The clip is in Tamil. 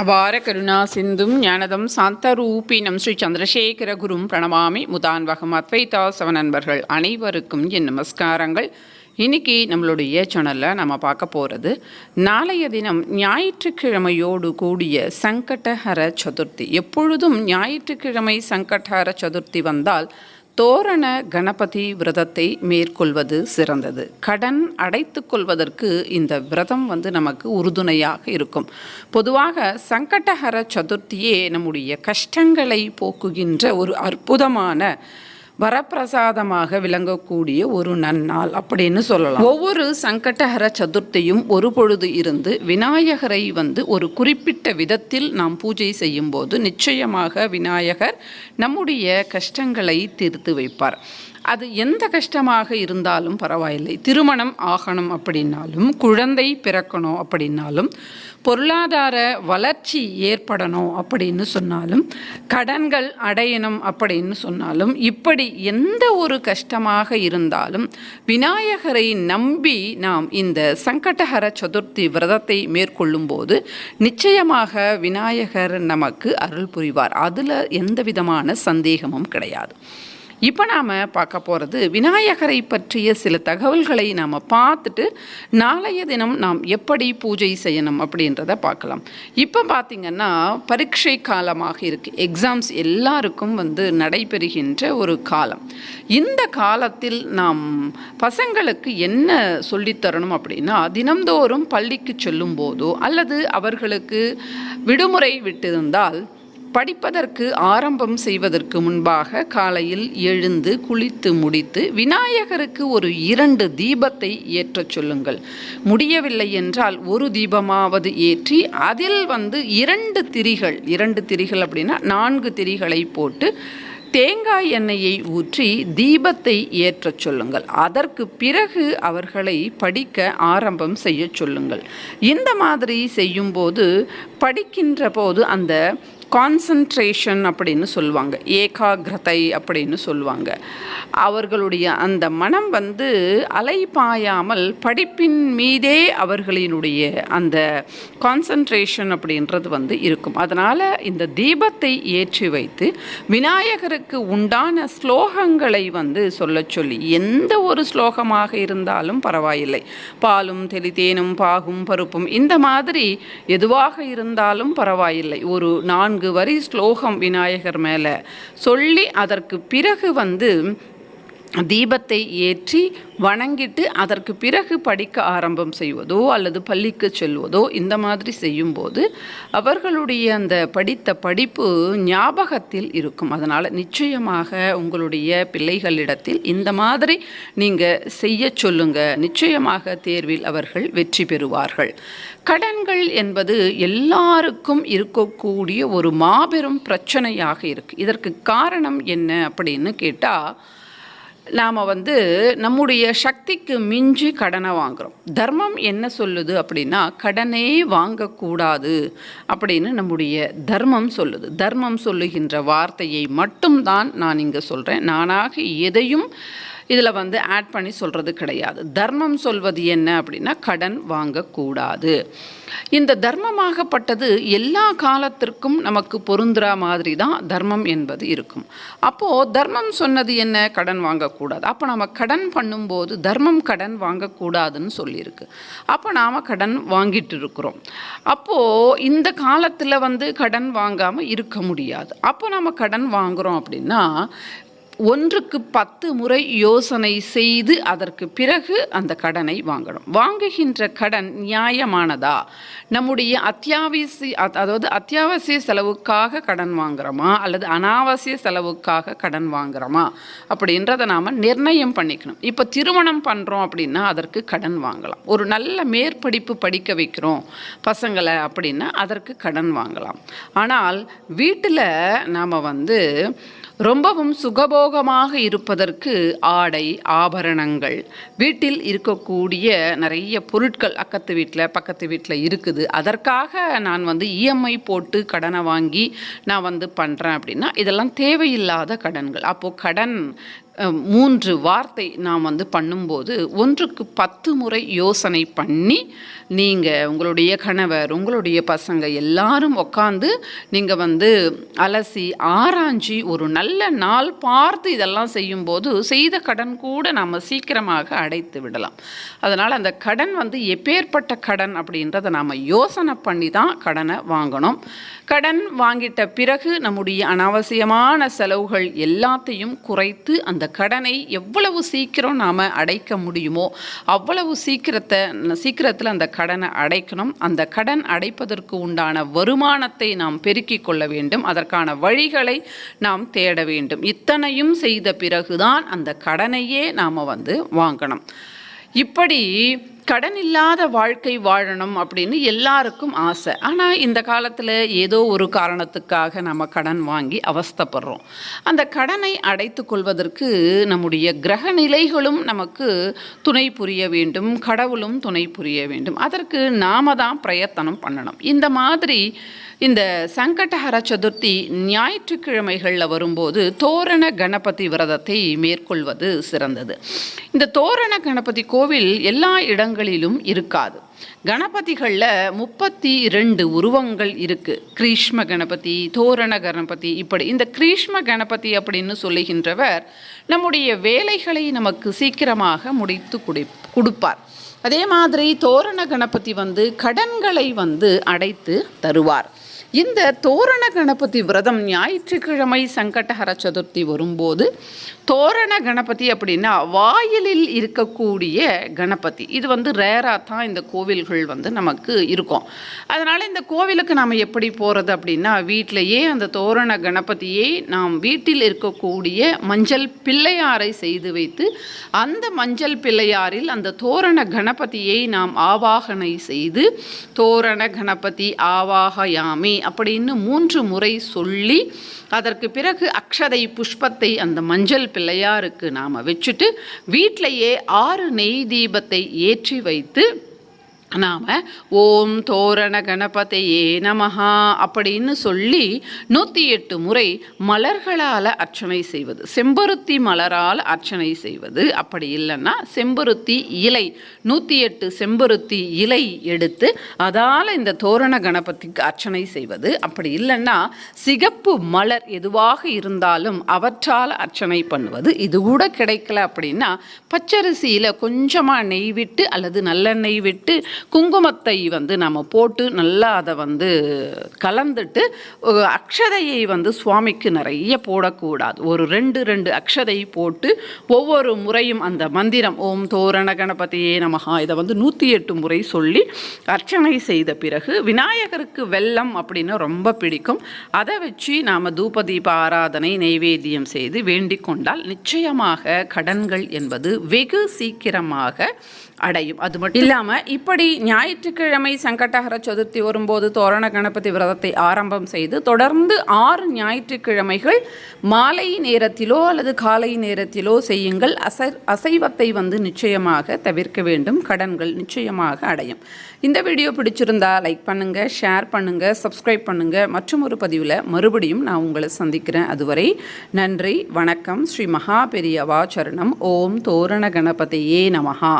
அபார கருணா சிந்தும் ஞானதம் சாந்தரூபினம் ஸ்ரீ சந்திரசேகர குரும் பிரணமாமி முதான்வகம் அத்வைதா சவ நண்பர்கள் அனைவருக்கும் என் நமஸ்காரங்கள். இன்னைக்கு நம்மளுடைய சேனலில் நம்ம பார்க்க போகிறது நாளைய தினம் ஞாயிற்றுக்கிழமையோடு கூடிய சங்கடஹர சதுர்த்தி. எப்பொழுதும் ஞாயிற்றுக்கிழமை சங்கடஹர சதுர்த்தி வந்தால் தோரண கணபதி விரதத்தை மேற்கொள்வது சிறந்தது. கடன் அடைத்து கொள்வதற்கு இந்த விரதம் வந்து நமக்கு உறுதுணையாக இருக்கும். பொதுவாக சங்கடஹர சதுர்த்தியே நம்முடைய கஷ்டங்களை போக்குகின்ற ஒரு அற்புதமான வரப்பிரசாதமாக விளங்கக்கூடிய ஒரு நன்னாள் அப்படின்னு சொல்லலாம். ஒவ்வொரு சங்கடஹர சதுர்த்தியும் ஒரு பொழுது இருந்து விநாயகரை வந்து ஒரு குறிப்பிட்ட விதத்தில் நாம் பூஜை செய்யும் போது நிச்சயமாக விநாயகர் நம்முடைய கஷ்டங்களை தீர்த்து வைப்பார். அது எந்த கஷ்டமாக இருந்தாலும் பரவாயில்லை. திருமணம் ஆகணும் அப்படின்னாலும் குழந்தை பிறக்கணும் அப்படின்னாலும் பொருளாதார வளர்ச்சி ஏற்படணும் அப்படின்னு சொன்னாலும் கடன்கள் அடையணும் அப்படின்னு சொன்னாலும் இப்படி எந்த ஒரு கஷ்டமாக இருந்தாலும் விநாயகரை நம்பி நாம் இந்த சங்கடஹர சதுர்த்தி விரதத்தை மேற்கொள்ளும் போது நிச்சயமாக விநாயகர் நமக்கு அருள் புரிவார். அதில் எந்த விதமான சந்தேகமும் கிடையாது. இப்போ நாம் பார்க்க போகிறது விநாயகரை பற்றிய சில தகவல்களை நாம் பார்த்துட்டு நாளைய தினம் நாம் எப்படி பூஜை செய்யணும் அப்படின்றத பார்க்கலாம். இப்போ பார்த்திங்கன்னா பரீட்சை காலமாக இருக்குது எக்ஸாம்ஸ் எல்லாருக்கும் வந்து நடைபெறுகின்ற ஒரு காலம். இந்த காலத்தில் நாம் பசங்களுக்கு என்ன சொல்லித்தரணும் அப்படின்னா தினம்தோறும் பள்ளிக்கு செல்லும் போதோ அல்லது அவர்களுக்கு விடுமுறை விட்டிருந்தால் படிப்பதற்கு ஆரம்பம் செய்வதற்கு முன்பாக காலையில் எழுந்து குளித்து முடித்து விநாயகருக்கு ஒரு இரண்டு தீபத்தை ஏற்றச் சொல்லுங்கள். முடியவில்லை என்றால் ஒரு தீபமாவது ஏற்றி அதில் வந்து இரண்டு திரிகள் இரண்டு திரிகள் அப்படின்னா நான்கு திரிகளை போட்டு தேங்காய் எண்ணெயை ஊற்றி தீபத்தை ஏற்றச் சொல்லுங்கள். அதற்கு பிறகு அவர்களை படிக்க ஆரம்பம் செய்ய சொல்லுங்கள். இந்த மாதிரி செய்யும்போது படிக்கின்ற போது அந்த கான்சன்ட்ரேஷன் அப்படின்னு சொல்லுவாங்க. ஏகாகிரதை அப்படின்னு சொல்லுவாங்க. அவர்களுடைய அந்த மனம் வந்து அலைபாயாமல் படிப்பின் மீதே அவர்களினுடைய அந்த கான்சன்ட்ரேஷன் அப்படின்றது வந்து இருக்கும். அதனால் இந்த தீபத்தை ஏற்றி வைத்து விநாயகருக்கு உண்டான ஸ்லோகங்களை வந்து சொல்ல சொல்லி எந்த ஒரு ஸ்லோகமாக இருந்தாலும் பரவாயில்லை. பாலும் தெளித்தேனும் பாகும் பருப்பும் இந்த மாதிரி எதுவாக இருந்தாலும் பரவாயில்லை. ஒரு நான்கு வரி ஸ்லோகம் விநாயகர் மேலே சொல்லி அதற்கு பிறகு வந்து தீபத்தை ஏற்றி வணங்கிட்டு அதற்கு பிறகு படிக்க ஆரம்பம் செய்வதோ அல்லது பள்ளிக்கு செல்வதோ இந்த மாதிரி செய்யும்போது அவர்களுடைய அந்த படித்த படிப்பு ஞாபகத்தில் இருக்கும். அதனால் நிச்சயமாக உங்களுடைய பிள்ளைகளிடத்தில் இந்த மாதிரி நீங்கள் செய்ய சொல்லுங்க. நிச்சயமாக தேர்வில் அவர்கள் வெற்றி பெறுவார்கள். கடன்கள் என்பது எல்லாருக்கும் இருக்கக்கூடிய ஒரு மாபெரும் பிரச்சனையாக இருக்குது இதற்கு காரணம் என்ன அப்படின்னு கேட்டால் நாம் வந்து நம்முடைய சக்திக்கு மிஞ்சி கடனை வாங்குகிறோம் தர்மம் என்ன சொல்லுது அப்படின்னா கடனே வாங்கக்கூடாது அப்படின்னு நம்முடைய தர்மம் சொல்லுது. தர்மம் சொல்லுகின்ற வார்த்தையை மட்டும்தான் நான் இங்கே சொல்கிறேன் நானாக எதையும் இதில் வந்து ஆட் பண்ணி சொல்கிறது கிடையாது. தர்மம் சொல்வது என்ன அப்படின்னா கடன் வாங்கக்கூடாது. இந்த தர்மமாகப்பட்டது எல்லா காலத்திற்கும் நமக்கு பொருந்துற மாதிரி தான் தர்மம் என்பது இருக்கும். அப்போது தர்மம் சொன்னது என்ன? கடன் வாங்கக்கூடாது. அப்போ நம்ம கடன் பண்ணும்போது தர்மம் கடன் வாங்கக்கூடாதுன்னு சொல்லியிருக்கு. அப்போ நாம் கடன் வாங்கிட்டு இருக்கிறோம் அப்போது இந்த காலத்தில் வந்து கடன் வாங்காமல் இருக்க முடியாது. அப்போ நம்ம கடன் வாங்குகிறோம் அப்படின்னா ஒன்றுக்கு பத்து முறை யோசனை செய்து அதற்கு பிறகு அந்த கடனை வாங்கணும். வாங்குகின்ற கடன் நியாயமானதா? நம்முடைய அத்தியாவசிய அதாவது அத்தியாவசிய செலவுக்காக கடன் வாங்குறோமா? அல்லது அனாவசிய செலவுக்காக கடன் வாங்குறோமா? அப்படின்றத நாம் நிர்ணயம் பண்ணிக்கணும். இப்போ திருமணம் பண்ணுறோம் அப்படின்னா அதற்கு கடன் வாங்கலாம். ஒரு நல்ல மேற்படிப்பு படிக்க வைக்கிறோம் பசங்களை அப்படின்னா அதற்கு கடன் வாங்கலாம். ஆனால் வீட்டில் நாம் வந்து ரொம்பவும் சுகபோகமாக இருப்பதற்கு ஆடை ஆபரணங்கள் வீட்டில் இருக்கக்கூடிய நிறைய பொருட்கள் அக்கத்து வீட்டில் பக்கத்து வீட்டில் இருக்குது. அதற்காக நான் வந்து இஎம்ஐ போட்டு கடனை வாங்கி நான் வந்து பண்ணுறேன் அப்படின்னா இதெல்லாம் தேவையில்லாத கடன்கள். அப்போது கடன் மூன்று வார்த்தை நாம் வந்து பண்ணும்போது ஒன்றுக்கு பத்து முறை யோசனை பண்ணி நீங்கள் உங்களுடைய கணவர் உங்களுடைய பசங்க எல்லாரும் உட்காந்து நீங்கள் வந்து அலசி ஆராய்ஞ்சி ஒரு நல்ல நாள் பார்த்து இதெல்லாம் செய்யும்போது செய்த கடன் கூட நம்ம சீக்கிரமாக அடைத்து விடலாம். அதனால் அந்த கடன் வந்து எப்பேற்பட்ட கடன் அப்படின்றத நாம் யோசனை பண்ணி தான் கடனை வாங்கணும். கடன் வாங்கிட்ட பிறகு நம்முடைய அனாவசியமான செலவுகள் எல்லாத்தையும் குறைத்து அந்த கடனை எவ்வளவு சீக்கிரம் நாம் அடைக்க முடியுமோ அவ்வளவு சீக்கிரத்தை சீக்கிரத்தில் அந்த கடனை அடைக்கணும். அந்த கடன் அடைப்பதற்கு உண்டான வருமானத்தை நாம் பெருக்கிக் கொள்ள வேண்டும். அதற்கான வழிகளை நாம் தேட வேண்டும். இத்தனையும் செய்த பிறகுதான் அந்த கடனையே நாம் வந்து வாங்கணும். இப்படி கடன் இல்லாத வாழ்க்கை வாழணும் அப்படின்னு எல்லாருக்கும் ஆசை. ஆனால் இந்த காலத்தில் ஏதோ ஒரு காரணத்துக்காக நம்ம கடன் வாங்கி அவஸ்தைப்படுறோம். அந்த கடனை அடைத்து கொள்வதற்கு நம்முடைய கிரக நிலைகளும் நமக்கு துணை புரிய வேண்டும் கடவுளும் துணை புரிய வேண்டும். அதற்கு நாம தான் பிரயத்தனம் பண்ணணும். இந்த மாதிரி இந்த சங்கடஹர சதுர்த்தி ஞாயிற்றுக்கிழமைகளில் வரும்போது தோரண கணபதி விரதத்தை மேற்கொள்வது சிறந்தது. இந்த தோரண கணபதி கோவில் எல்லா இடங்களிலும் இருக்காது. கணபதிகளில் முப்பத்தி ரெண்டு உருவங்கள் இருக்குது கிரீஷ்ம கணபதி தோரண கணபதி இப்படி. இந்த கிரீஷ்ம கணபதி அப்படின்னு சொல்லுகின்றவர் நம்முடைய வேலைகளை நமக்கு சீக்கிரமாக முடித்து குடி கொடுப்பார். அதே மாதிரி தோரண கணபதி வந்து கடன்களை வந்து அடைத்து தருவார். இந்த தோரண கணபதி விரதம் ஞாயிற்றுக்கிழமை சங்கடஹர சதுர்த்தி வரும்போது தோரண கணபதி அப்படின்னா வாயிலில் இருக்கக்கூடிய கணபதி. இது வந்து ரேராக தான் இந்த கோவில்கள் வந்து நமக்கு இருக்கும். அதனால் இந்த கோவிலுக்கு நாம் எப்படி போகிறது அப்படின்னா வீட்டிலையே அந்த தோரண கணபதியை நாம் வீட்டில் இருக்கக்கூடிய மஞ்சள் பிள்ளையாரை செய்து வைத்து அந்த மஞ்சள் பிள்ளையாரில் அந்த தோரண கணபதியை நாம் ஆவாகனை செய்து தோரண கணபதி ஆவாகயாமி அப்படின்னு மூன்று முறை சொல்லி அதற்கு பிறகு அக்ஷதை புஷ்பத்தை அந்த மஞ்சள் பிள்ளையாருக்கு நாம் வச்சுட்டு வீட்டிலையே ஆறு நெய் தீபத்தை ஏற்றி வைத்து நாம் ஓம் தோரண கணபதையே நமஹா அப்படின்னு சொல்லி நூற்றி எட்டு முறை மலர்களால் அர்ச்சனை செய்வது. செம்பருத்தி மலரால் அர்ச்சனை செய்வது. அப்படி இல்லைன்னா செம்பருத்தி இலை நூற்றி எட்டு செம்பருத்தி இலை எடுத்து அதால் இந்த தோரண கணபதிக்கு அர்ச்சனை செய்வது. அப்படி இல்லைன்னா சிகப்பு மலர் எதுவாக இருந்தாலும் அவற்றால் அர்ச்சனை பண்ணுவது. இது கூட கிடைக்கல அப்படின்னா பச்சரிசியில் கொஞ்சமாக நெய் விட்டு அல்லது நல்லெண்ணெய் விட்டு குங்குமத்தை வந்து நம்ம போட்டு நல்லா அதை வந்து கலந்துட்டு அக்ஷதையை வந்து சுவாமிக்கு நிறைய போடக்கூடாது. ஒரு ரெண்டு ரெண்டு அக்ஷதை போட்டு ஒவ்வொரு முறையும் அந்த மந்திரம் ஓம் தோரண கணபதியே நமகா இதை வந்து நூற்றி எட்டு முறை சொல்லி அர்ச்சனை செய்த பிறகு விநாயகருக்கு வெல்லம் அப்படின்னு ரொம்ப பிடிக்கும். அதை வச்சு நாம் தூப தீப ஆராதனை நைவேத்தியம் செய்து வேண்டிக் கொண்டால் நிச்சயமாக கடன்கள் என்பது வெகு சீக்கிரமாக அடையும். அது மட்டும் இல்லாமல் இப்படி ஞாயிற்றுக்கிழமை சங்கடஹர சதுர்த்தி வரும்போது தோரண கணபதி விரதத்தை ஆரம்பம் செய்து தொடர்ந்து ஆறு ஞாயிற்றுக்கிழமைகள் மாலை நேரத்திலோ அல்லது காலை நேரத்திலோ செய்யுங்கள். அசை அசைவத்தை வந்து நிச்சயமாக தவிர்க்க வேண்டும். கடன்கள் நிச்சயமாக அடையும். இந்த வீடியோ பிடிச்சிருந்தா லைக் பண்ணுங்கள் ஷேர் பண்ணுங்கள் சப்ஸ்கிரைப் பண்ணுங்கள் மற்றும் ஒரு பதிவில் மறுபடியும் நான் உங்களை சந்திக்கிறேன். அதுவரை நன்றி வணக்கம். ஸ்ரீ மகா பெரியவா சரணம். ஓம் தோரண கணபதியே நமஹா.